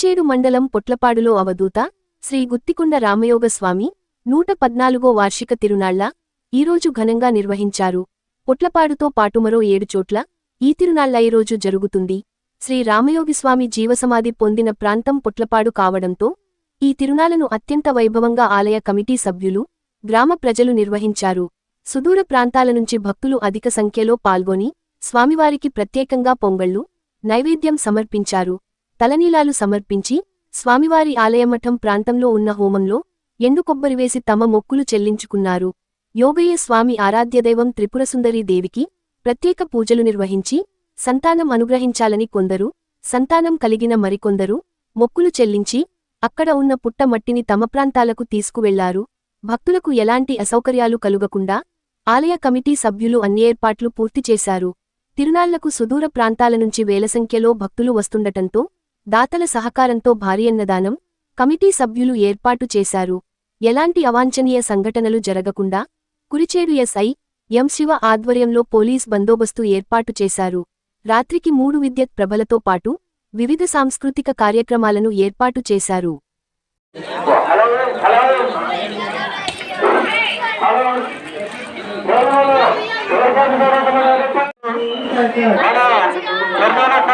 కురిచేడు మండలం పొట్లపాడులో అవధూత శ్రీ గుత్తికొండ రామయోగస్వామి నూట పద్నాలుగో వార్షిక తిరునాళ్ళ ఈరోజు ఘనంగా నిర్వహించారు. పొట్లపాడుతో పాటు మరో ఏడు చోట్ల ఈ తిరునాళ్ళ ఈరోజు జరుగుతుంది. శ్రీ రామయోగిస్వామి జీవసమాధి పొందిన ప్రాంతం పొట్లపాడు కావడంతో ఈ తిరునాళ్ళను అత్యంత వైభవంగా ఆలయ కమిటీ సభ్యులు గ్రామ ప్రజలు నిర్వహించారు. సుదూర ప్రాంతాల నుంచి భక్తులు అధిక సంఖ్యలో పాల్గొని స్వామివారికి ప్రత్యేకంగా పొంగళ్ళు నైవేద్యం సమర్పించారు. తలనీలాలు సమర్పించి స్వామివారి ఆలయమఠం ప్రాంతంలో ఉన్న హోమంలో ఎండు కొబ్బరివేసి తమ మొక్కులు చెల్లించుకున్నారు. యోగయ్య స్వామి ఆరాధ్యదైవం త్రిపురసుందరీ దేవికి ప్రత్యేక పూజలు నిర్వహించి సంతానం అనుగ్రహించాలని కొందరు సంతానం కలిగిన మరికొందరు మొక్కులు చెల్లించి అక్కడ ఉన్న పుట్ట మట్టిని తమ ప్రాంతాలకు తీసుకువెళ్ళారు. భక్తులకు ఎలాంటి అసౌకర్యాలు కలుగకుండా ఆలయ కమిటీ సభ్యులు అన్ని ఏర్పాట్లు పూర్తి చేశారు. తిరునాళ్ళకు సుదూర ప్రాంతాల నుంచి వేల సంఖ్యలో భక్తులు వస్తుండటంతో దాతల సహకారంతో భారీ అన్నదానం కమిటీ సభ్యులు ఏర్పాటు చేశారు ఎలాంటి అవాంఛనీయ సంఘటనలు జరగకుండా కురిచేడు ఎస్ఐ ఎం శివ ఆధ్వర్యంలో పోలీస్ బందోబస్తు ఏర్పాటు చేశారు రాత్రికి మూడు విద్యుత్ ప్రభలతో పాటు వివిధ సాంస్కృతిక కార్యక్రమాలను ఏర్పాటు చేశారు